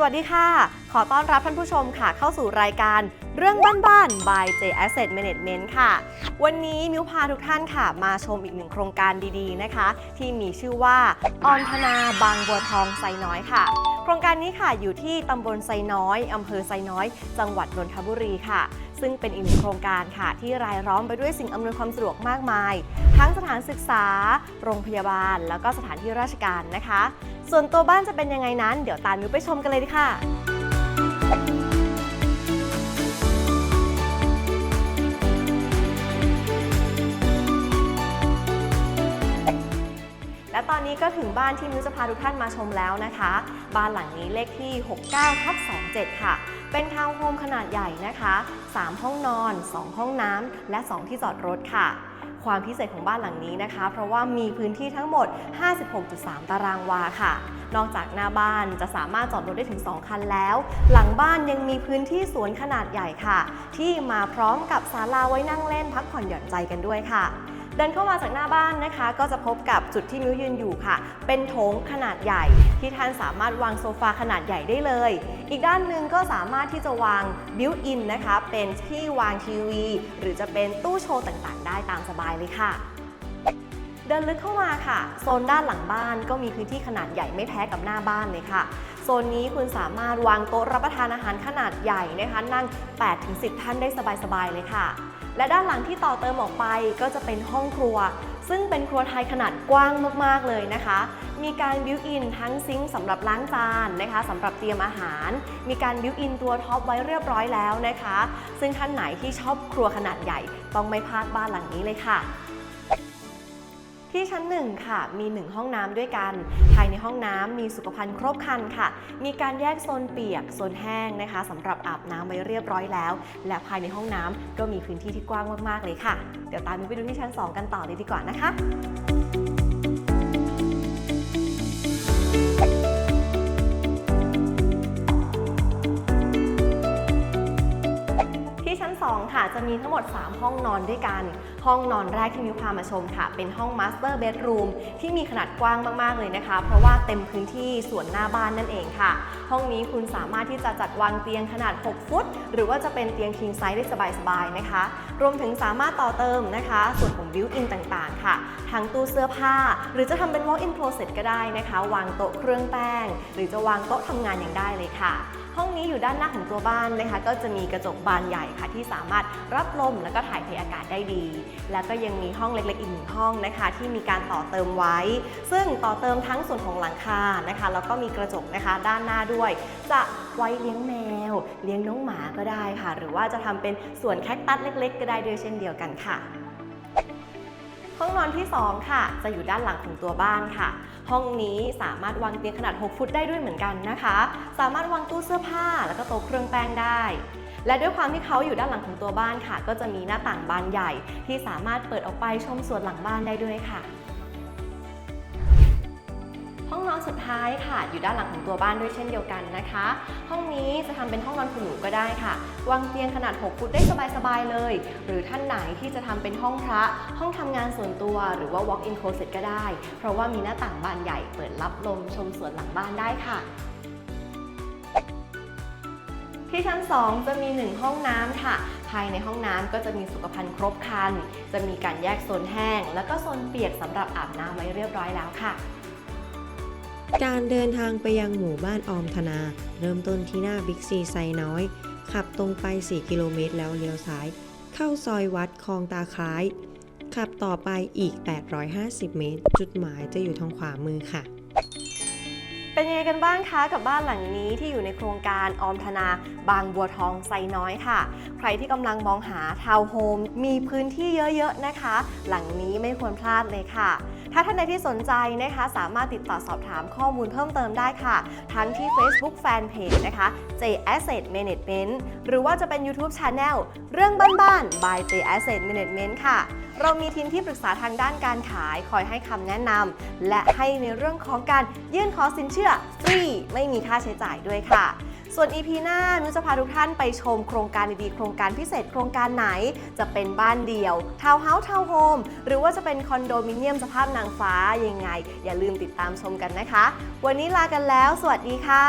สวัสดีค่ะ ขอต้อนรับท่านผู้ชมค่ะ เข้าสู่รายการเรื่องบ้านๆ by J Asset Management ค่ะ วันนี้มิวพาทุกท่านค่ะ มาชมอีกหนึ่งโครงการดีๆนะคะ ที่มีชื่อว่าออนธนาบางบัวทองไซน้อยค่ะ โครงการนี้ค่ะอยู่ที่ตำบลไซน้อยอำเภอไซน้อย จังหวัดนนทบุรีค่ะซึ่งเป็นอีกหนึ่งโครงการค่ะ ที่รายล้อมไปด้วยสิ่งอำนวยความสะดวกมากมาย ทั้งสถานศึกษา โรงพยาบาล แล้วก็สถานที่ราชการนะคะ ส่วนตัวบ้านจะเป็นยังไงนั้น เดี๋ยวตามมิวไปชมกันเลยดีค่ะ และตอนนี้ก็ถึงบ้านที่มิวจะพาทุกท่านมาชมแล้วนะคะ บ้านหลังนี้เลขที่ 69ทับ27 ค่ะ เป็นทาวน์โฮมขนาดใหญ่นะคะ 3 ห้องนอน 2 ห้องน้ำและ 2 ที่จอดรถค่ะ ความพิเศษของบ้านหลังนี้นะคะ เพราะว่ามีพื้นที่ทั้งหมด 56.3 ตารางวาค่ะ นอกจากหน้าบ้านจะสามารถจอดรถได้ถึง 2 คันแล้ว หลังบ้านยังมีพื้นที่สวนขนาดใหญ่ค่ะ ที่มาพร้อมกับศาลาไว้นั่งเล่นพักผ่อนหย่อนใจกันด้วยค่ะ เดินเข้ามาจากหน้าบ้านนะคะ ก็จะพบกับจุดที่มิวยืนอยู่ค่ะ เป็นโถงขนาดใหญ่ ที่ท่านสามารถวางโซฟาขนาดใหญ่ได้เลย อีกด้านหนึ่งก็สามารถที่จะวางบิวอินนะคะ เป็นที่วางทีวี หรือจะเป็นตู้โชว์ต่างๆ ได้ตามสบายเลยค่ะเดินลึกเข้ามาค่ะ โซนด้านหลังบ้านก็มีพื้นที่ขนาดใหญ่ไม่แพ้กับหน้าบ้านเลยค่ะ ซนนี้คุณสามารถวางโต๊ะรับประทานอาหารขนาดใหญ่นะคะนั่ง 8-10 ท่านได้สบายๆเลยค่ะ และด้านหลังที่ต่อเติมออกไปก็จะเป็นห้องครัว ซึ่งเป็นครัวไทยขนาดกว้างมากๆเลยนะคะ มีการบิวอินทั้งซิงค์สำหรับล้างจานนะคะสำหรับเตรียมอาหาร มีการบิวอินตัวท็อปไว้เรียบร้อยแล้วนะคะ ซึ่งท่านไหนที่ชอบครัวขนาดใหญ่ต้องไม่พลาดบ้านหลังนี้เลยค่ะ ที่ชั้นหนึ่งค่ะ มี 1 ห้องน้ำด้วยกัน ภายในห้องน้ำมีสุขภัณฑ์ครบครันค่ะ มีการแยกโซนเปียก โซนแห้งนะคะสำหรับอาบน้ำไว้เรียบร้อยแล้ว และภายในห้องน้ำก็มีพื้นที่ที่กว้างมากๆเลยค่ะ เดี๋ยวตามมิวไปดูที่ชั้น 2 กันต่อเลยดีกว่านะคะ จะมีทั้งหมด 3 ห้องนอนด้วยกัน ห้องนอนแรกที่มิวพามาชมค่ะ เป็นห้อง Master Bedroom ที่มีขนาดกว้างมาก ๆ เลยนะคะ เพราะว่าเต็มพื้นที่ส่วนหน้าบ้านนั่นเองค่ะ ห้องนี้คุณสามารถที่จะจัดวางเตียงขนาด 6 ฟุต หรือว่าจะเป็นเตียง king size ได้สบาย ๆ นะคะ รวมถึงสามารถต่อเติมนะคะ ส่วนของ built-in ต่างๆ ค่ะ ทั้งตู้เสื้อผ้า หรือจะทำเป็น walk-in closet ก็ได้นะคะ วางโต๊ะเครื่องแป้ง หรือจะวางโต๊ะทำงานอย่างได้เลยค่ะ ห้องนี้อยู่ด้านหน้าของตัวบ้านนะคะ ก็จะมีกระจกบานใหญ่ค่ะ ที่สามารถรับลมแล้วก็ถ่ายเทอากาศได้ดี แล้วก็ยังมีห้องเล็กๆอีกหนึ่งห้องนะคะ ที่มีการต่อเติมไว้ ซึ่งต่อเติมทั้งส่วนของหลังคานะคะแล้วก็มีกระจกนะคะด้านหน้าด้วย จะไว้เลี้ยงแมว เลี้ยงน้องหมาก็ได้ค่ะ หรือว่าจะทำเป็นสวนแคคตัสเล็ก ๆ ก็ได้ด้วยเช่นเดียวกันค่ะ ห้องนอนที่ 2 ค่ะ จะอยู่ด้านหลังของตัวบ้านค่ะ ห้องนี้สามารถวางเตียงขนาด 6 ฟุตได้ด้วยเหมือนกันนะคะ สามารถวางตู้เสื้อผ้าแล้วก็โต๊ะเครื่องแป้งได้ และด้วยความที่เขาอยู่ด้านหลังของตัวบ้านค่ะ ก็จะมีหน้าต่างบานใหญ่ ที่สามารถเปิดออกไปชมสวนหลังบ้านได้ด้วยค่ะ ห้องนอนสุดท้ายค่ะ อยู่ด้านหลังของตัวบ้านด้วยเช่นเดียวกันนะคะ ห้องนี้จะทำเป็นห้องนอนคุณหนูก็ได้ค่ะ วางเตียงขนาด 6 ฟุตได้สบายๆเลย หรือท่านไหนที่จะทำเป็นห้องพระ ห้องทำงานส่วนตัว หรือว่า walk-in closet ก็ได้ เพราะว่ามีหน้าต่างบานใหญ่เปิดรับลมชมสวนหลังบ้านได้ค่ะที่ชั้น 2 จะมี 1 ห้องน้ำค่ะ ภายในห้องน้ำก็จะมีสุขภัณฑ์ครบครัน จะมีการแยกโซนแห้ง แล้วก็โซนเปียกสำหรับอาบน้ำไว้เรียบร้อยแล้วค่ะ การเดินทางไปยังหมู่บ้านออมธนา เริ่มต้นที่หน้าบิ๊กซีไซน้อย ขับตรงไป 4 กิโลเมตรแล้วเลี้ยวซ้าย เข้าซอยวัดคลองตาคล้าย ขับต่อไปอีก 850 เมตร จุดหมายจะอยู่ทางขวามือค่ะเป็นยังไงกันบ้างคะกับบ้านหลังนี้ที่อยู่ในโครงการออมธนา บางบัวทองไซน้อยค่ะ ใครที่กำลังมองหาทาวน์โฮมมีพื้นที่เยอะๆนะคะ หลังนี้ไม่ควรพลาดเลยค่ะ ถ้าท่านใดที่สนใจนะคะสามารถติดต่อสอบถามข้อมูลเพิ่มเติมได้ค่ะ ทั้งที่ Facebook Fanpage นะคะ J Asset Management หรือว่าจะเป็น YouTube Channel เรื่องบ้านๆ by J Asset Management ค่ะ เรามีทีมที่ปรึกษาทางด้านการขายคอยให้คำแนะนำและให้ในเรื่องของการยื่นขอสินเชื่อฟรีไม่มีค่าใช้จ่ายด้วยค่ะ ส่วน EP หน้ามิวจะพาทุกท่านไปชมโครงการดีๆ โครงการพิเศษโครงการไหน จะเป็นบ้านเดี่ยวทาวน์เฮาส์ทาวน์โฮมหรือว่าจะเป็นคอนโดมิเนียมสภาพนางฟ้ายังไง อย่าลืมติดตามชมกันนะคะ วันนี้ลากันแล้ว สวัสดีค่ะ